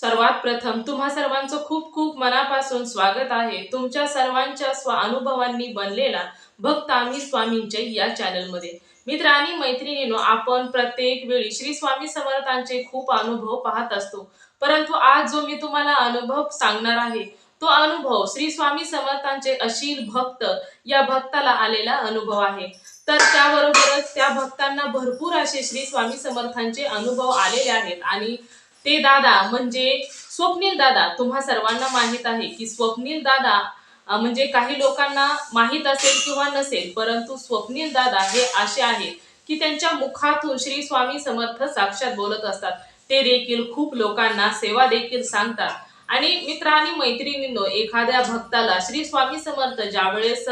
सर्वात प्रथम तुम्हा सर्वांचं खूप खूप मनापासून स्वागत आहे. तुमच्या सर्वांच्या स्व अनुभवांनी बनलेला भक्त आम्ही स्वामींचे या चॅनलमध्ये. मित्र आणि मैत्रिणीनो आपण प्रत्येक वेळी श्री स्वामी समर्थांचे खूप अनुभव पाहत असतो. परंतु आज जो मी तुम्हाला अनुभव सांगणार आहे तो अनुभव श्री स्वामी समर्थांचे अशील भक्त या भक्ताला आलेला अनुभव आहे. तर त्याबरोबरच त्या भक्तांना भरपूर असे श्री स्वामी समर्थांचे अनुभव आलेले आहेत आणि ते दादा म्हणजे स्वप्नील दादा तुम्हा सर्वांना माहीत आहे की स्वप्नील दादा म्हणजे काही लोकांना माहीत असेल किंवा नसेल परंतु स्वप्नील दादा हे असे आहेत की त्यांच्या मुखातून श्री स्वामी समर्थ साक्षात बोलत असतात. ते देखील खूप लोकांना सेवा देखील सांगतात. आणि मित्र आणि मैत्रिणींनो एखाद्या भक्ताला श्री स्वामी समर्थ ज्यावेळेस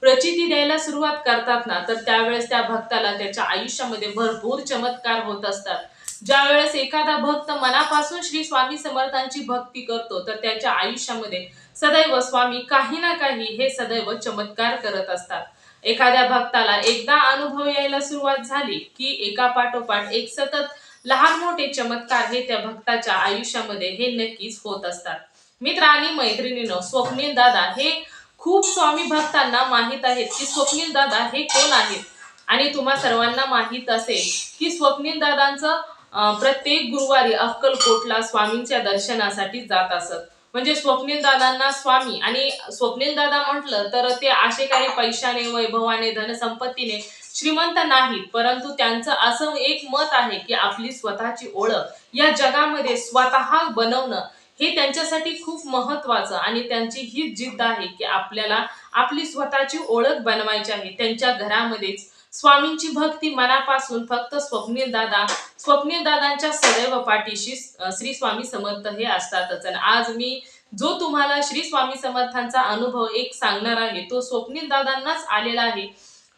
प्रचिती द्यायला सुरुवात करतात ना तर त्यावेळेस त्या भक्ताला त्याच्या आयुष्यामध्ये भरपूर चमत्कार होत असतात. ज्या वेळेस एखादा भक्त मनापासून श्री स्वामी समर्थांची भक्ती करतो तर त्याच्या आयुष्यामध्ये सदैव स्वामी काही ना काही हे सदैव चमत्कार करत असतात. एखाद्या भक्ताला एकदा अनुभव यायला सुरुवात झाली की एका पाठोपाठ एक सतत लहान मोठे चमत्कार हे त्या भक्ताच्या आयुष्यामध्ये हे नक्कीच होत असतात. मित्र आणि मैत्रिणीनं स्वप्नील दादा हे खूप स्वामी भक्तांना माहीत आहेत की स्वप्नील दादा हे कोण आहेत? आणि तुम्हा सर्वांना माहीत असेल की स्वप्नील दादांचं प्रत्येक गुरुवारी अक्कलकोटला स्वामींच्या दर्शनासाठी जात असत. म्हणजे स्वप्नील दादांना स्वामी आणि स्वप्नील दादा म्हटलं तर ते असे काही पैशाने वैभवाने धनसंपत्तीने श्रीमंत नाहीत. परंतु त्यांचं असं एक मत आहे की आपली स्वतःची ओळख या जगामध्ये स्वतः बनवणं हे त्यांच्यासाठी खूप महत्वाचं आणि त्यांची ही जिद्द आहे की आपल्याला आपली स्वतःची ओळख बनवायची आहे. त्यांच्या घरामध्येच स्वामींची भक्ती मनापासून फक्त स्वप्नील दादा स्वप्नील दादांच्या सदैव पाठीशी श्री स्वामी समर्थ हे असतातच. आणि आज मी जो तुम्हाला श्री स्वामी समर्थांचा अनुभव एक सांगणार आहे तो स्वप्नील दादांनाच आलेला आहे.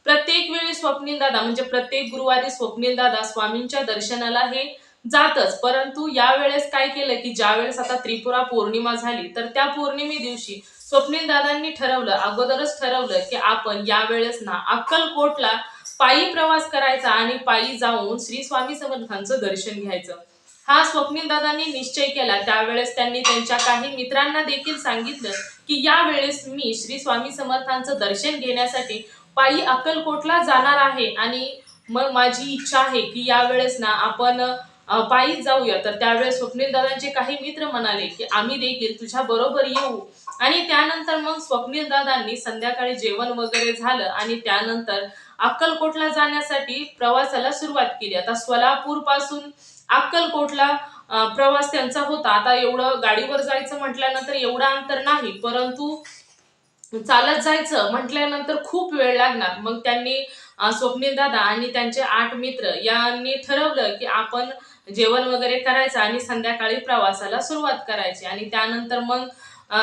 प्रत्येक वेळी स्वप्नील दादा म्हणजे प्रत्येक गुरुवारी स्वप्नील दादा स्वामींच्या दर्शनाला हे जातच. परंतु यावेळेस काय केलं की ज्या वेळेस आता त्रिपुरा पौर्णिमा झाली तर त्या पौर्णिमे दिवशी स्वप्नील दादांनी ठरवलं अगोदरच ठरवलं की आपण यावेळेस ना अक्कलकोटला पायी प्रवास करायचा आणि पायी जाऊन श्री स्वामी समर्थांचं दर्शन घ्यायचं. हा स्वप्नील दादांनी निश्चय केला. त्यावेळेस त्यांनी त्यांच्या काही मित्रांना देखील सांगितलं की यावेळेस मी श्री स्वामी समर्थांचं दर्शन घेण्यासाठी पायी अक्कलकोटला जाणार आहे आणि मग माझी इच्छा आहे की यावेळेस ना आपण पायीच पायी जाऊया. तर त्यावेळेस स्वप्नील दादांचे काही मित्र म्हणाले की आम्ही देखील तुझ्या बरोबर येऊ. आणि त्यानंतर मग स्वप्नील दादांनी संध्याकाळी जेवण वगैरे झालं आणि त्यानंतर अक्कलकोटला जाण्यासाठी प्रवासाला सुरुवात केली. आता सोलापूरपासून अक्कलकोटला प्रवास त्यांचा होता. आता एवढं गाडीवर जायचं म्हटल्यानंतर एवढं अंतर नाही परंतु चालत जायचं म्हटल्यानंतर खूप वेळ लागणार. मग त्यांनी स्वप्नील दादा आणि त्यांचे आठ मित्र यांनी ठरवलं की आपण जेवण वगैरे करायचं आणि संध्याकाळी प्रवासाला सुरुवात करायची. आणि त्यानंतर मग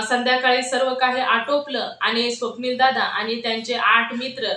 संध्याकाळी सर्व काही आटोपलं आणि स्वप्नील दादा आणि त्यांचे आठ मित्र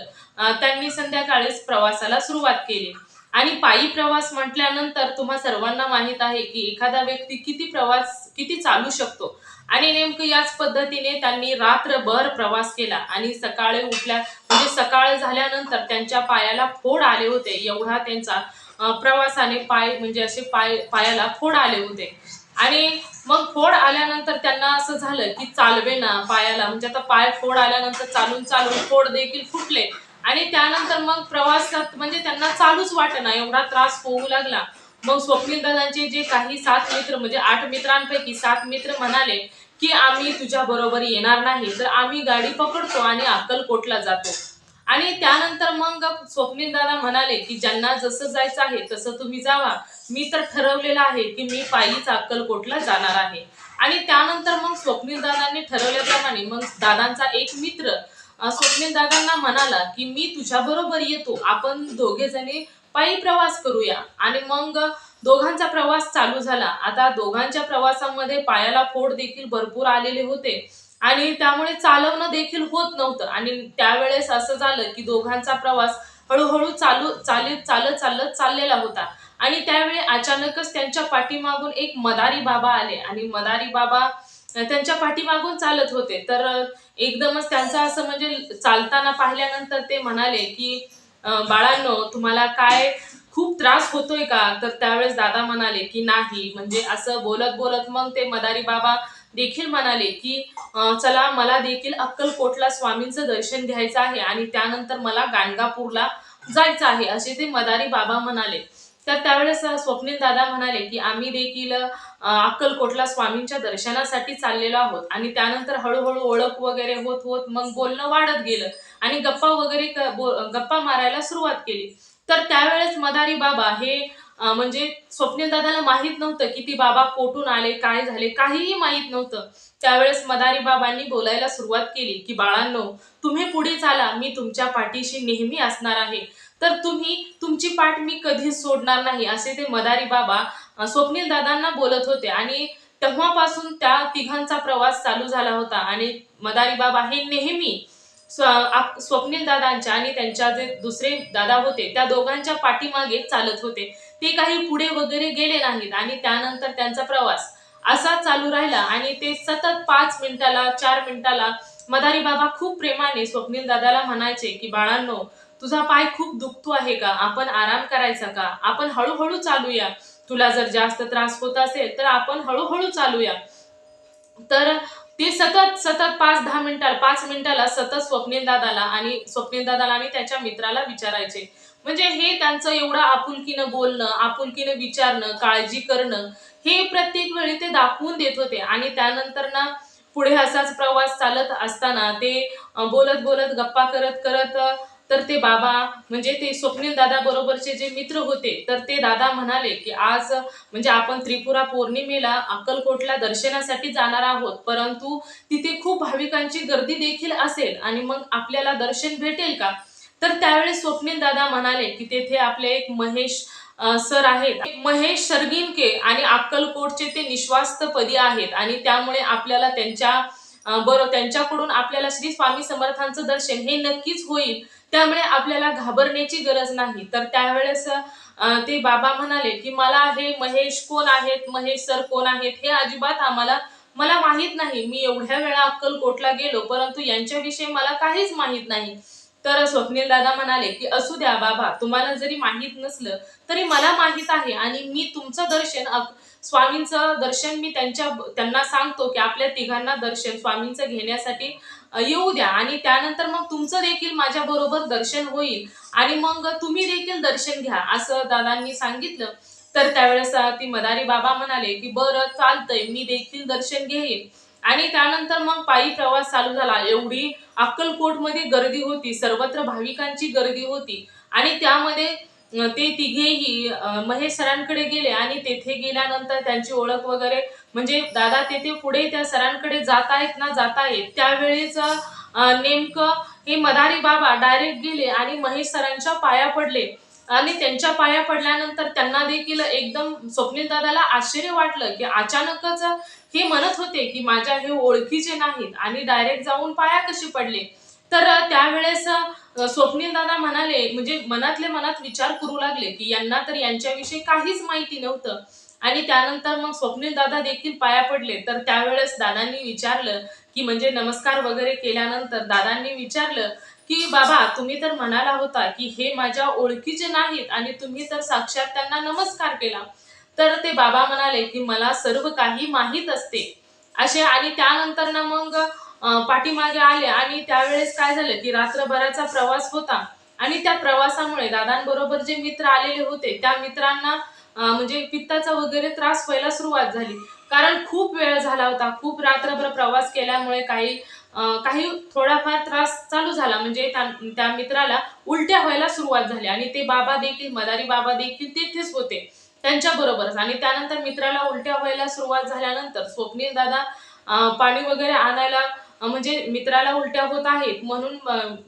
त्यांनी संध्याकाळीच प्रवासाला सुरुवात केली. आणि पायी प्रवास म्हटल्यानंतर तुम्हा सर्वांना माहीत आहे की एखादा व्यक्ती किती प्रवास किती चालू शकतो. आणि नेमकं याच पद्धतीने त्यांनी रात्रभर प्रवास केला. आणि सकाळी उठल्या म्हणजे सकाळ झाल्यानंतर त्यांच्या पायाला फोड आले होते. एवढा त्यांचा प्रवासाने पाय म्हणजे असे पाय पायाला फोड आले होते. आणि मग फोड आल्यानंतर त्यांना असं झालं की चालवे ना पायाला. म्हणजे आता पाय फोड आल्यानंतर चालून चालून फोड देखील फुटले. आणि त्यानंतर मग प्रवासात म्हणजे त्यांना चालूच वाटेना एवढा त्रास होऊ लागला. मग स्वप्नील दादांचे जे काही सात मित्र म्हणजे आठ मित्रांपैकी सात मित्र म्हणाले की आम्ही तुझ्या बरोबर येणार नाही. तर आम्ही गाडी पकडतो आणि अक्कलकोटला जातो. आणि त्यानंतर मग स्वप्नील दादा म्हणाले की ज्यांना जसं जायचं आहे तसं तुम्ही जावा. मी तर ठरवलेलं आहे की मी पायीच अक्कलकोटला जाणार आहे. आणि त्यानंतर मग स्वप्नील दादांनी ठरवल्याप्रमाणे मग दादांचा एक मित्र स्वप्नील दादांना म्हणाला की मी तुझ्या बरोबर येतो. आपण दोघे जणी पायी प्रवास करूया. आणि मग दोघांचा प्रवास चालू झाला. आता दोघांच्या प्रवासामध्ये पायाला फोड देखील भरपूर आलेले होते. आणि त्यामुळे चालवणं देखील होत नव्हतं. आणि त्यावेळेस असं झालं की दोघांचा प्रवास हळूहळू चालू चालत चालत चालत चाललेला होता. आणि त्यावेळी अचानकच त्यांच्या पाठीमागून एक मदारी बाबा आले. आणि मदारी बाबा त्यांच्या पाठीमागून चालत होते. तर एकदमच त्यांचं असं म्हणजे चालताना पाहिल्यानंतर ते म्हणाले की बाळांनो तुम्हाला काय खूप त्रास होतोय का? तर त्यावेळेस दादा म्हणाले की नाही. म्हणजे असं बोलत बोलत मग ते मदारी बाबा देखील म्हणाले की चला मला देखील अक्कलकोटला स्वामींचं दर्शन घ्यायचं आहे आणि त्यानंतर मला गाणगापूरला जायचं आहे असे ते मदारी बाबा म्हणाले. तर त्यावेळेस स्वप्नील दादा म्हणाले की आम्ही देखील अक्कलकोटला स्वामींच्या दर्शनासाठी चाललेलो आहोत आणि त्यानंतर हळूहळू ओळख वगैरे होत होत मग बोलणं वाढत गेलं आणि गप्पा वगैरे क- गप्पा मारायला सुरुवात केली. तर त्यावेळेस मदारी बाबा हे म्हणजे स्वप्नील दादाला माहीत नव्हतं की ती बाबा कोठून आले काय झाले काहीही माहीत नव्हतं. त्यावेळेस मदारी बाबांनी बोलायला सुरुवात केली की बाळांनो तुम्ही पुढे चाला मी तुमच्या पाठीशी नेहमी असणार आहे. तर तुम्ही तुमची पाठ मी कधीच सोडणार नाही असे ते मदारी बाबा स्वप्नील दादांना बोलत होते. आणि तेव्हापासून त्या तिघांचा प्रवास चालू झाला होता. आणि मदारी बाबा हे नेहमी स्व- स्वप्नील दादांच्या आणि त्यांच्या जे दुसरे दादा होते त्या दोघांच्या पाठीमागे चालत होते. ते काही पुढे वगैरे गेले नाहीत आणि त्यानंतर त्यांचा प्रवास असा चालू राहिला आणि ते सतत पाच मिनिटाला चार मिनिटाला मदारी बाबा खूप प्रेमाने स्वप्नील दादाला म्हणायचे की बाळांनो तुझा पाय खूप दुखतो आहे का? आपण आराम करायचा का? आपण हळूहळू चालूया. तुला जर जास्त त्रास होत असेल तर आपण हळूहळू चालूया. तर ते सतत सतत पाच दहा मिनिटाला पाच मिनिटाला सतत स्वप्नील दादाला आणि स्वप्नील दादाला आणि त्याच्या मित्राला विचारायचे. म्हणजे हे त्यांचं एवढं आपुलकीनं बोलणं आपुलकीनं विचारणं काळजी करणं हे प्रत्येक वेळी ते दाखवून देत होते. आणि त्यानंतर ना पुढे असाच प्रवास चालत असताना ते बोलत बोलत गप्पा करत करत तर ते बाबा म्हणजे ते स्वप्नील दादा बरोबरचे जे मित्र होते तर ते दादा म्हणाले की आज म्हणजे आपण त्रिपुरा पौर्णिमेला अक्कलकोटला दर्शनासाठी जाणार आहोत परंतु तिथे खूप भाविकांची गर्दी देखील असेल आणि मग आपल्याला दर्शन भेटेल का? तर त्यावेळेस स्वप्नील दादा म्हणाले की तेथे आपले एक महेश सर आहेत. महेश शर्गिनके आणि अक्कलकोटचे ते निश्वास्त पदी आहेत आणि त्यामुळे आपल्याला त्यांच्या बरोबर त्यांच्याकडून आपल्याला श्री स्वामी समर्थांचं दर्शन हे नक्कीच होईल. त्यामुळे आपल्याला घाबरण्याची गरज नाही. तर त्यावेळेस ते बाबा म्हणाले की मला हे महेश कोण आहेत? महेश सर कोण आहेत? हे अजिबात आम्हाला मला माहीत नाही. मी एवढ्या वेळा अक्कलकोटला गेलो परंतु यांच्याविषयी मला काहीच माहीत नाही. तर स्वप्नील दादा म्हणाले की असू द्या बाबा तुम्हाला जरी माहीत नसलं तरी मला माहीत आहे आणि मी तुमचं दर्शन स्वामींचं दर्शन मी त्यांच्या त्यांना सांगतो की आपल्या तिघांना दर्शन स्वामींचं घेण्यासाठी येऊ द्या. आणि त्यानंतर मग तुमचं देखील माझ्या बरोबर दर्शन होईल. आणि मग तुम्ही देखील दर्शन घ्या असं दादांनी सांगितलं. तर त्यावेळेस ती मदारी बाबा म्हणाले की बरं चालतंय. मी देखील दर्शन घेईन. आणि त्यानंतर मग पायी प्रवास चालू झाला. एवढी अक्कलकोटमध्ये गर्दी होती. सर्वत्र भाविकांची गर्दी होती. आणि त्यामध्ये ते तिघेही महेश सरांकडे गेले. आणि तेथे गेल्यानंतर त्यांची ओळख वगैरे म्हणजे दादा तेथे पुढे त्या सरांकडे जात आहेत ना जात आहेत. त्यावेळेच नेमकं हे मदारी बाबा डायरेक्ट गेले आणि महेश सरांच्या पाया पडले. आणि त्यांच्या पाया पडल्यानंतर त्यांना देखील एकदम स्वप्नील दादाला आश्चर्य वाटलं की अचानकच हे म्हणत होते की माझ्या हे ओळखीचे नाहीत आणि डायरेक्ट जाऊन पाया कसे पडले. तर त्यावेळेस स्वप्नील दादा म्हणाले म्हणजे मनातले मनात विचार करू लागले की यांना तर यांच्याविषयी काहीच माहिती नव्हतं. आणि त्यानंतर मग स्वप्नील दादा देखील पाया पडले. तर त्यावेळेस दादांनी विचारलं की म्हणजे नमस्कार वगैरे केल्यानंतर दादांनी विचारलं की बाबा तुम्ही तर म्हणाला होता की हे माझ्या ओळखीचे नाहीत आणि तुम्ही तर साक्षात त्यांना नमस्कार केला. तर ते बाबा म्हणाले की मला सर्व काही माहीत असते. असे आणि त्यानंतर ना मग पाठीमागे आले आणि त्यावेळेस काय झालं की रात्रभराचा प्रवास होता. आणि त्या प्रवासामुळे दादांबरोबर जे मित्र आलेले होते त्या मित्रांना म्हणजे पित्ताचा वगैरे त्रास व्हायला सुरुवात झाली. कारण खूप वेळ झाला होता. खूप रात्रभर प्रवास केल्यामुळे काही काही थोडाफार त्रास चालू झाला. म्हणजे त्या त्या मित्राला उलट्या व्हायला सुरुवात झाली. आणि ते बाबा देखील मदारी बाबा देखील तेथेच होते. त्यांच्या बरोबरच. आणि त्यानंतर मित्राला उलट्या व्हायला सुरुवात झाल्यानंतर स्वप्नील दादा पाणी वगैरे आणायला म्हणजे मित्राला उलट्या होत आहेत म्हणून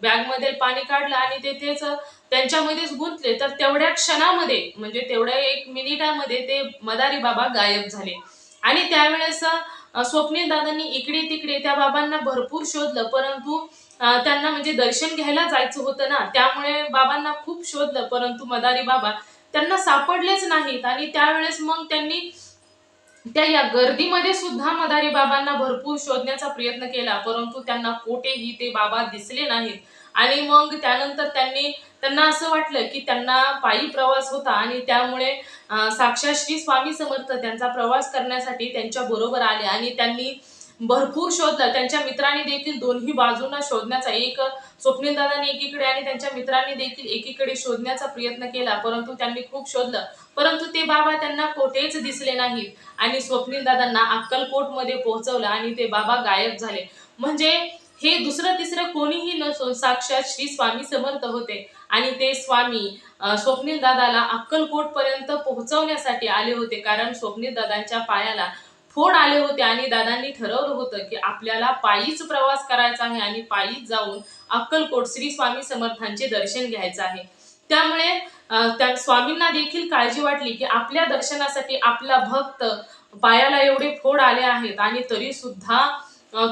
बॅगमध्ये पाणी काढलं आणि ते तेच त्यांच्यामध्येच गुंतले. तर तेवढ्या क्षणामध्ये म्हणजे तेवढ्या एक मिनिटामध्ये ते मदारी बाबा गायब झाले. आणि त्यावेळेस स्वप्नील दादांनी इकडे तिकडे त्या बाबांना भरपूर शोधलं. परंतु त्यांना म्हणजे दर्शन घ्यायला जायचं होतं ना त्यामुळे बाबांना खूप शोधलं. परंतु मदारी बाबा त्यांना सापडलेच नाहीत. आणि त्यावेळेस मग त्यांनी त्या या गर्दीमध्ये सुद्धा मदारी बाबांना भरपूर शोधण्याचा प्रयत्न केला परंतु त्यांना कोठेही ते बाबा दिसले नाहीत. आणि मग त्यानंतर त्यांनी त्यांना असं वाटलं की त्यांना पायी प्रवास होता आणि त्यामुळे साक्षात श्री स्वामी समर्थ त्यांचा प्रवास करण्यासाठी त्यांच्या बरोबर आले आणि त्यांनी भरपूर शोधलं. त्यांच्या मित्रांनी देखील दोन्ही बाजूंना शोधण्याचा एक स्वप्नीलदादांनी एकीकडे आणि त्यांच्या मित्रांनी देखील एकीकडे शोधण्याचा प्रयत्न केला. परंतु त्यांनी खूप शोधलं. परंतु ते बाबा त्यांना कोठेच दिसले नाहीत आणि स्वप्नील दादांना अक्कलकोटमध्ये पोहोचवलं आणि ते बाबा गायब झाले. म्हणजे हे दुसरं तिसरं कोणीही नसून साक्षात श्री स्वामी समर्थ होते. आणि ते स्वामी स्वप्नील दादाला अक्कलकोट पर्यंत पोहोचवण्यासाठी आले होते. कारण स्वप्नील दादांच्या पायाला फोड आले होते आणि दादांनी ठरवलं होतं की आपल्याला पायीच प्रवास करायचा आहे आणि पायीच जाऊन अक्कलकोट श्री स्वामी समर्थांचे दर्शन घ्यायचं आहे. त्यामुळे त्या स्वामींना देखील काळजी वाटली की आपल्या दर्शनासाठी आपला भक्त पायाला एवढे फोड आले आहेत आणि तरी सुद्धा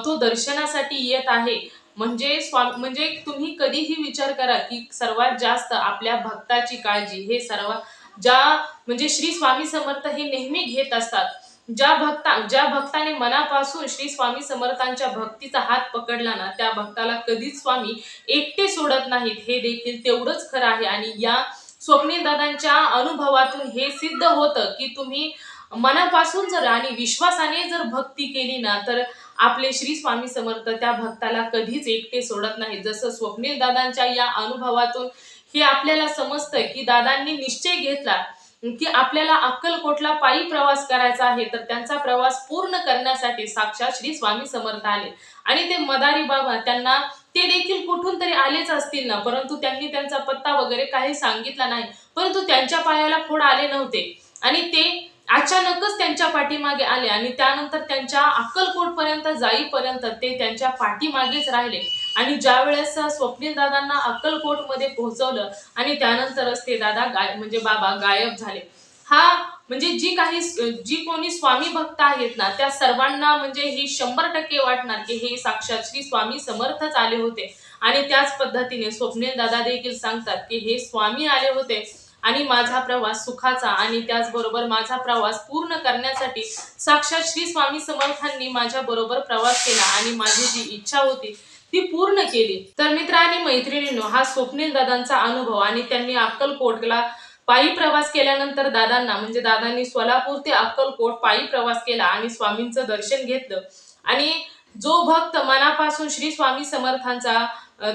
तो दर्शनासाठी येत आहे. म्हणजे स्वामी म्हणजे तुम्ही कधीही विचार करा की सर्वात जास्त आपल्या भक्ताची काळजी हे सर्व ज्या म्हणजे श्री स्वामी समर्थ हे नेहमी घेत असतात. ज्या भक्ता ज्या भक्ताने मनापासून श्री स्वामी समर्थांच्या भक्तीचा हात पकडला ना त्या भक्ताला कधीच स्वामी एकटे सोडत नाहीत. हे देखील तेवढंच खरं आहे. आणि या स्वप्नील दादांच्या अनुभवातून हे सिद्ध होतं की तुम्ही मनापासून जर आणि विश्वासाने जर भक्ती केली ना तर आपले श्री स्वामी समर्थ त्या भक्ताला कधीच एकटे सोडत नाही जसं स्वप्नील दादांच्या या अनुभवातून हे आपल्याला समजतं की दादांनी निश्चय घेतला की आपल्याला अक्कलकोटला पायी प्रवास करायचा आहे तर त्यांचा प्रवास पूर्ण करण्यासाठी साक्षात श्री स्वामी समर्थ आले. आणि ते मदारी बाबा त्यांना ते देखील कुठून तरी आलेच असतील ना परंतु त्यांनी त्यांचा पत्ता वगैरे काही सांगितला नाही परंतु त्यांच्या पायाला फोड आले नव्हते. आणि ते अचानकच त्यांच्या पाठीमागे आले आणि त्यानंतर त्यांच्या अक्कलकोटपर्यंत जाईपर्यंत ते त्यांच्या पाठीमागेच राहिले. आणि ज्या वेळेस स्वप्नील दादांना अक्कलकोटमध्ये पोहोचवलं आणि त्यानंतरच ते दादा गाय म्हणजे बाबा गायब झाले. हा म्हणजे जी काही जी कोणी स्वामी भक्त आहेत ना त्या सर्वांना म्हणजे ही शंभर टक्के वाटणार की हे साक्षात श्री स्वामी समर्थच आले होते. आणि त्याच पद्धतीने स्वप्नील दादा देखील सांगतात की हे स्वामी आले होते. आणि माझा प्रवास सुखाचा आणि त्याचबरोबर माझा प्रवास पूर्ण करण्यासाठी साक्षात श्री स्वामी समर्थांनी माझ्या बरोबर प्रवास केला आणि माझी जी इच्छा होती ती पूर्ण केली. तर मित्र आणि मैत्रिणींनो हा स्वप्नील दादांचा अनुभव आणि त्यांनी अक्कलकोटला पायी प्रवास केल्यानंतर दादांना म्हणजे दादांनी सोलापूर ते अक्कलकोट पायी प्रवास केला आणि स्वामींचं दर्शन घेतलं. आणि जो भक्त मनापासून श्री स्वामी समर्थांचा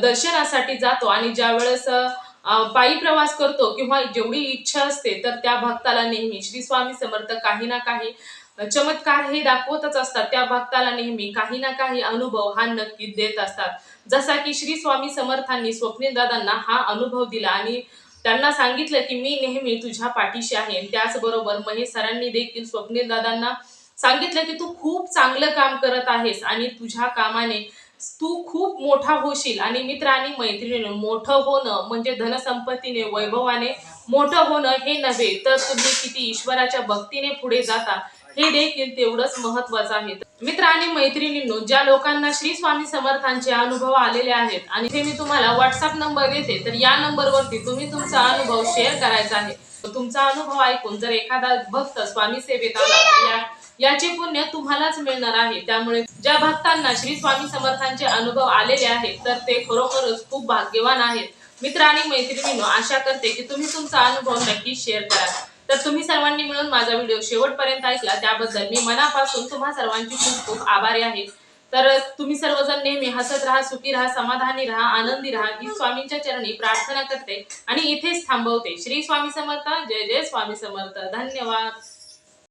दर्शनासाठी जातो आणि ज्या वेळेस पायी प्रवास करतो किंवा जेवढी इच्छा असते तर त्या भक्ताला नेहमी श्री स्वामी समर्थ काही ना काही चमत्कार हे दाखवतच असतात. त्या भक्ताला नेहमी काही ना काही अनुभव हा नक्की देत असतात. जसा की श्री स्वामी समर्थांनी स्वप्नील दादांना हा अनुभव दिला आणि त्यांना सांगितलं की मी नेहमी तुझ्या पाठीशी आहे. त्याचबरोबर महेश सरांनी देखील स्वप्नील दादांना सांगितलं की तू खूप चांगलं काम करत आहेस आणि तुझ्या कामाने तू खूप मोठा होशील आणि मित्र आणि मैत्रिणीने मोठं होणं म्हणजे धनसंपत्तीने वैभवाने मोठं होणं हे नव्हे. तर तुम्ही किती ईश्वराच्या भक्तीने पुढे जाता हे देखील तेवढंच महत्वाचं आहे. मित्र आणि मैत्रिणींनो ज्या लोकांना श्री स्वामी समर्थांचे अनुभव आलेले आहेत आणि ते मी तुम्हाला व्हॉट्सअप नंबर देते तर या नंबरवरती तुम्ही तुमचा अनुभव शेअर करायचा आहे. तुमचा अनुभव ऐकून जर एखादा भक्त स्वामी सेवेत आला तर या याचे पुण्य तुम्हालाच मिळणार आहे. त्यामुळे ज्या भक्तांना श्री स्वामी समर्थांचे अनुभव आलेले आहेत तर ते खरोखरच खूप भाग्यवान आहेत. मित्र आणि मैत्रिणींनो आशा करते की तुम्ही तुमचा अनुभव नक्की शेअर करा. तर तुम्ही सर्वांनी मिळून माझा व्हिडिओ शेवटपर्यंत ऐकला. त्याबद्दल मी मनापासून तुम्हा सर्वांची खूप खूप आभारी आहे. तर तुम्ही सर्वजण नेहमी हसत राहा सुखी राहा समाधानी राहा आनंदी राहा. ही स्वामींच्या चरणी प्रार्थना करते आणि इथेच थांबवते. श्री स्वामी समर्थ जय जय स्वामी समर्थ. धन्यवाद.